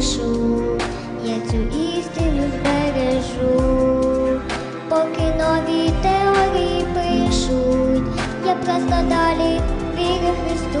пишуть, я цю істину збережу, поки нові теорії пишуть, я просто далі вірю Христу.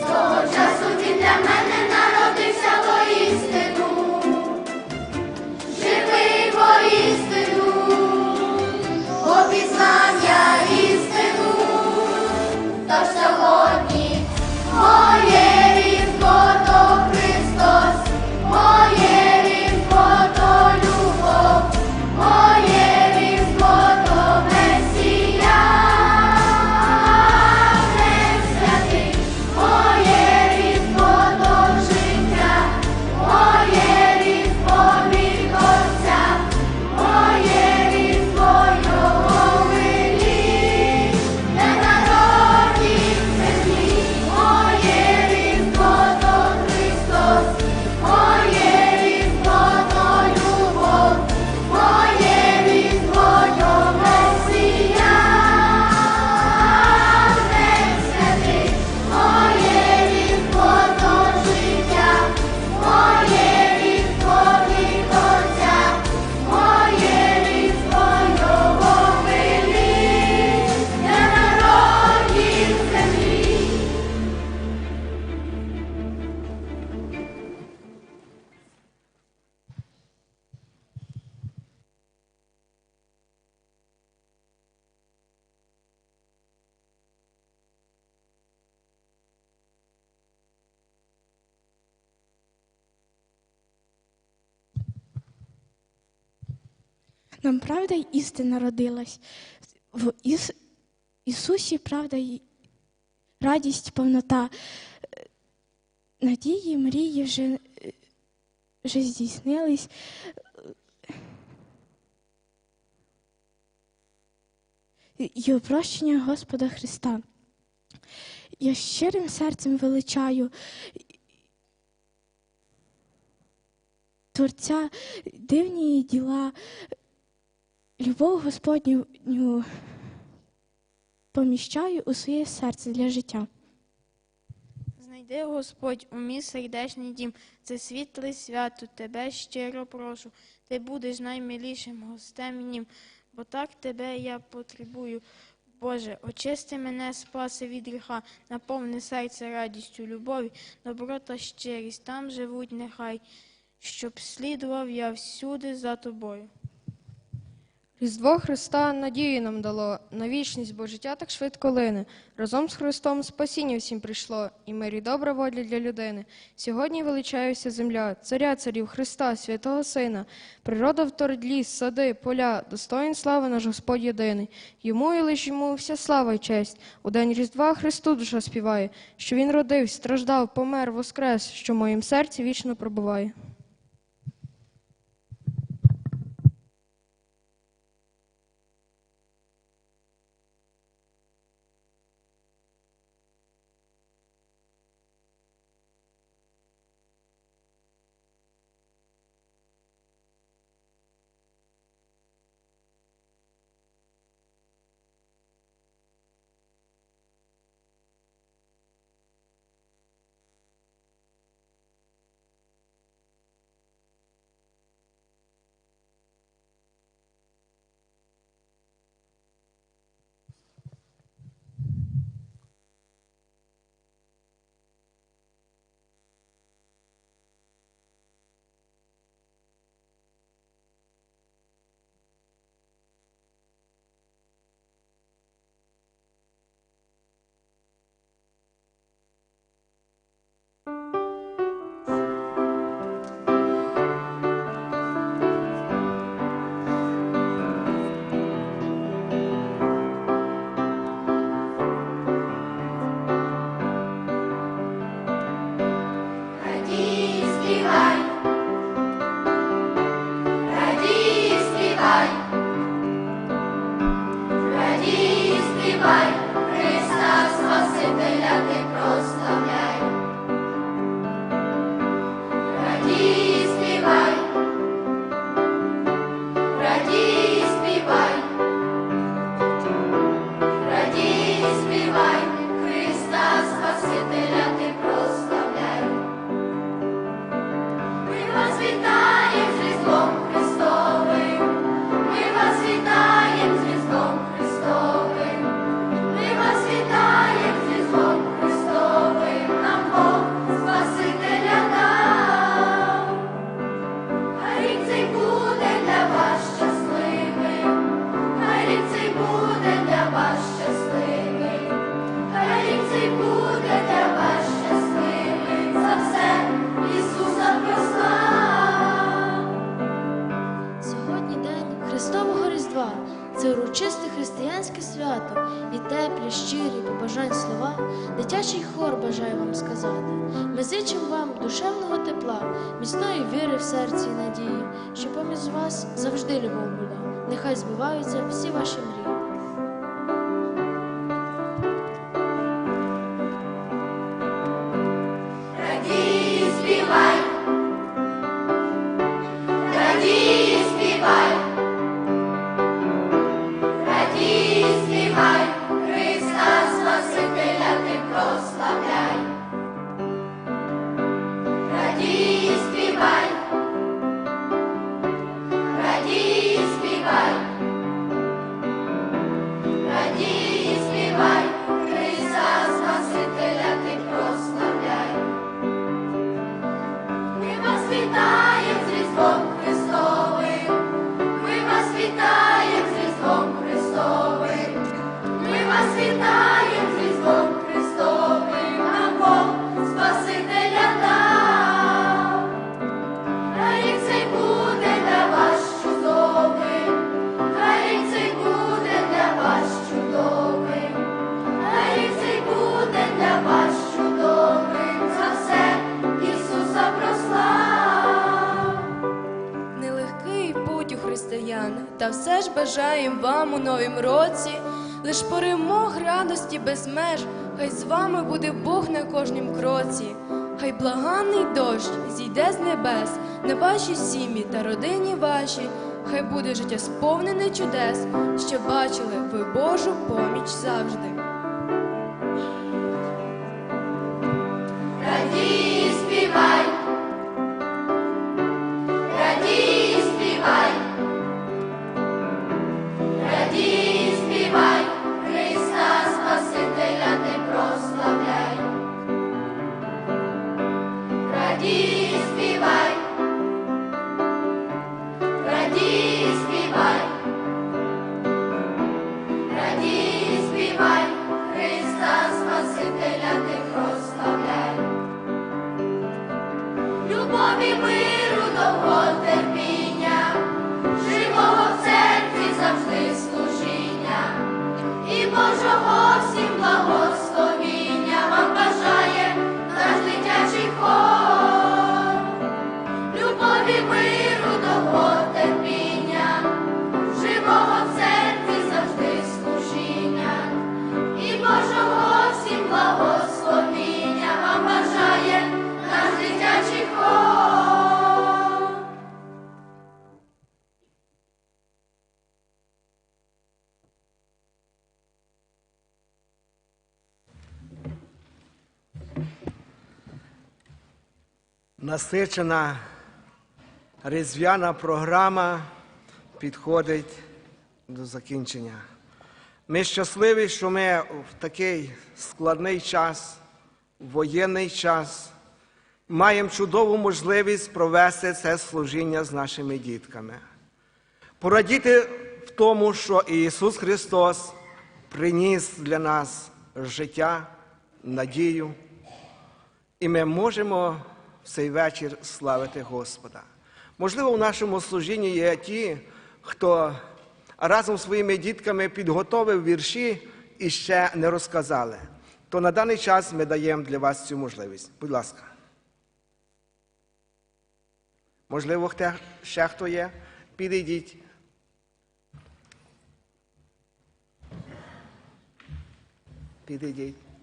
Того часу він для мене народився воістину, живий воістину, обізнав я істину, та сьогодні Нам правда й істина родилась. В Іс... Ісусі правда й радість, повнота. Е, Надії, мрії вже, е, вже здійснились. І прощення Господа Христа. Я щирим серцем величаю Творця дивні діла, любов Господню поміщаю у своє серце для життя. Знайди, Господь, у мій сердечний дім, це світле свято, тебе щиро прошу. Ти будеш наймилішим гостем нім, бо так тебе я потребую. Боже, очисти мене, спаси від гріха, наповни серце радістю, любові, добро та щирість, там живуть нехай, щоб слідував я всюди за тобою. Різдво Христа надію нам дало, на вічність, бо життя так швидко лине. Разом з Христом спасіння всім прийшло, і мир і добра воля для людини. Сьогодні величаюся земля, царя царів Христа, святого Сина. Природа вторить ліс, сади, поля, достоїн слави наш Господь єдиний. Йому і лиш йому вся слава й честь. У день Різдва Христу душа співає, що Він родився, страждав, помер, воскрес, що в моїм серці вічно пробуває. Урочисте християнське свято і теплі, щирі побажань слова, дитячий хор бажає вам сказати. Ми зичимо вам душевного тепла, міцної віри в серці і надії, що поміж вас завжди любов була. Нехай збуваються всі ваші мрії. Все ж бажаєм вам у новім році, лиш перемог радості без меж, хай з вами буде Бог на кожнім кроці, хай благанний дощ зійде з небес на ваші сім'ї та родині ваші, хай буде життя сповнене чудес, що бачили ви Божу поміч завжди. Радій, насичена різдвяна програма підходить до закінчення. Ми щасливі, що ми в такий складний час, воєнний час, маємо чудову можливість провести це служіння з нашими дітками. Порадіти в тому, що Ісус Христос приніс для нас життя, надію, і ми можемо в цей вечір славити Господа. Можливо, в нашому служінні є ті, хто разом з своїми дітками підготовив вірші і ще не розказали. То на даний час ми даємо для вас цю можливість. Будь ласка. Можливо, ще хто є? Підійдіть. Підійдіть.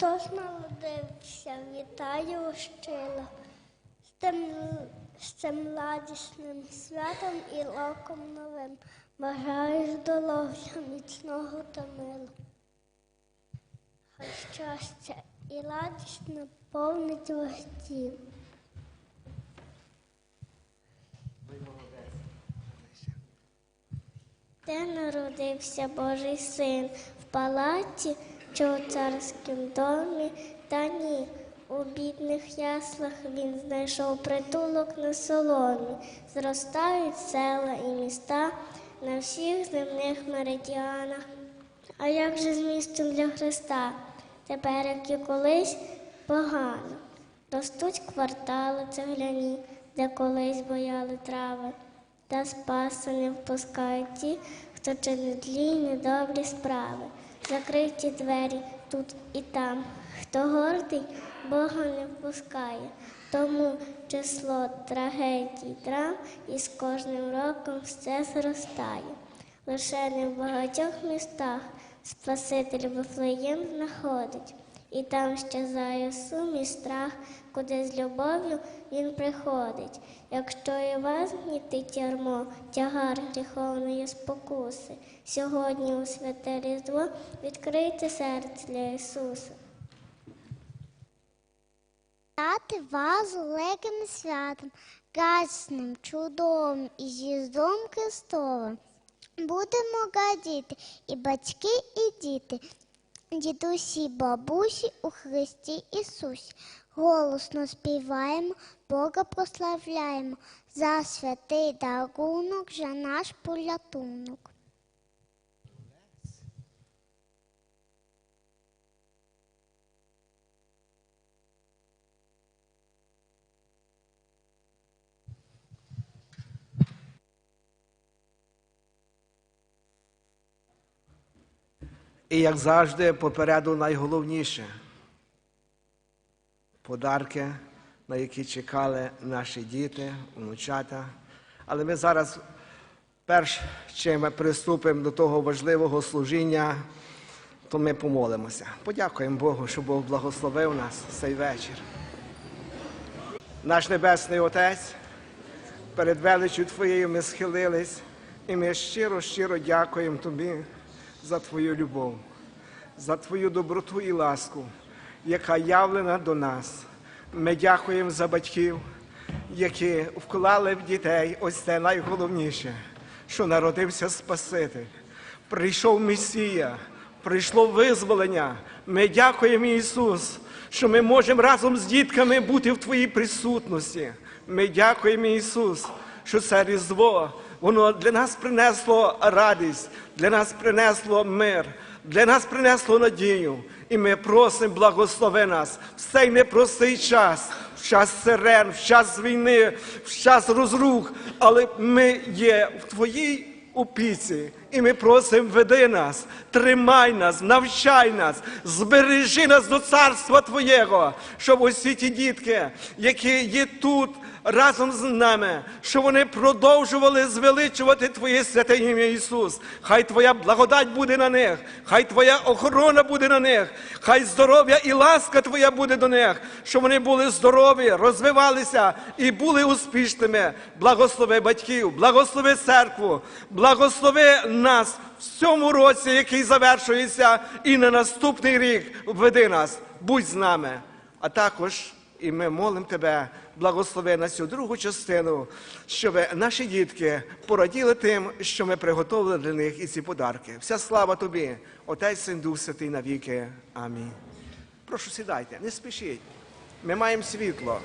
Христос народився, вітаю щиро з тим, з цим радісним святом і роком новим. Бажаю здоров'я, міцного та миру. Хай щастя і радість наповнить ваш дім. Де народився Божий син в палаті чи у царському домі, та ні, У бідних яслах він знайшов притулок на соломі. Зростають села і міста на всіх земних меридіанах. А як же з містом для Христа? Тепер, як і колись, погано. Ростуть квартали цегляні, де колись бояли трави. Та спаса не впускають ті, хто чинить злі недобрі справи. Закриті двері тут і там. Хто гордий, Бога не впускає. Тому число трагедій, драм із кожним роком все зростає. Лише не в багатьох містах Спаситель Вифлеєм знаходить, і там щезає сум і страх, куди з любов'ю він приходить. Якщо і вас гнітить ярмо, тягар гріховної спокуси, сьогодні у святе Різдво відкрийте серце для Ісуса. Вітати вас великим святом, радісним, чудовим і з'їздом Христовим. Будемо радіти і батьки, і діти, дідусі, бабусі у Христі Ісусі. Голосно співаємо, Бога прославляємо, за святий дарунок, за наш порятунок. І як завжди, попереду найголовніше подарки, на які чекали наші діти, внучата. Але ми зараз, перш чим ми приступимо до того важливого служіння, то ми помолимося. Подякуємо Богу, що Бог благословив нас цей вечір. Наш Небесний Отець, перед величю Твоєю ми схилились, і ми щиро, щиро дякуємо Тобі за Твою любов, за Твою доброту і ласку, яка явлена до нас. Ми дякуємо за батьків, які вклали в дітей ось це найголовніше, що народився Спаситель. Прийшов Месія, прийшло визволення. Ми дякуємо Ісус, що ми можемо разом з дітками бути в Твоїй присутності. Ми дякуємо Ісус, що це Різдво, воно для нас принесло радість, для нас принесло мир, для нас принесло надію. І ми просимо, благослови нас в цей непростий час, в час сирен, в час війни, в час розрух, але ми є в Твоїй опіці. І ми просимо, веди нас, тримай нас, навчай нас, збережи нас до царства Твоєго, щоб усі ті дітки, які є тут разом з нами, щоб вони продовжували звеличувати Твоє святе ім'я Ісус. Хай Твоя благодать буде на них, хай Твоя охорона буде на них, хай здоров'я і ласка Твоя буде до них, щоб вони були здорові, розвивалися і були успішними. Благослови батьків, благослови церкву, благослови нас в цьому році, який завершується, і на наступний рік веди нас. Будь з нами. А також і ми молимо тебе, благослови на цю другу частину, щоб наші дітки пораділи тим, що ми приготовили для них і ці подарки. Вся слава тобі, Отець Син Дух Святий навіки. Амінь. Прошу сідайте, не спішіть. Ми маємо світло.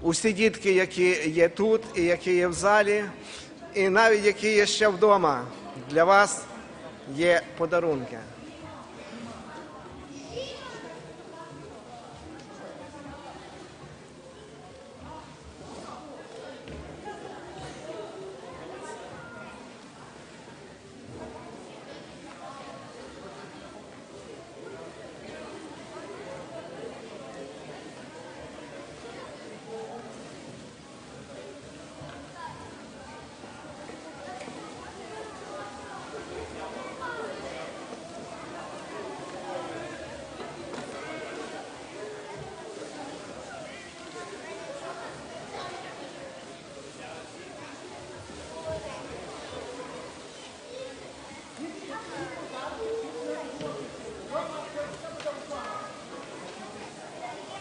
Усі дітки, які є тут, і які є в залі, і навіть які є ще вдома, для вас є подарунки.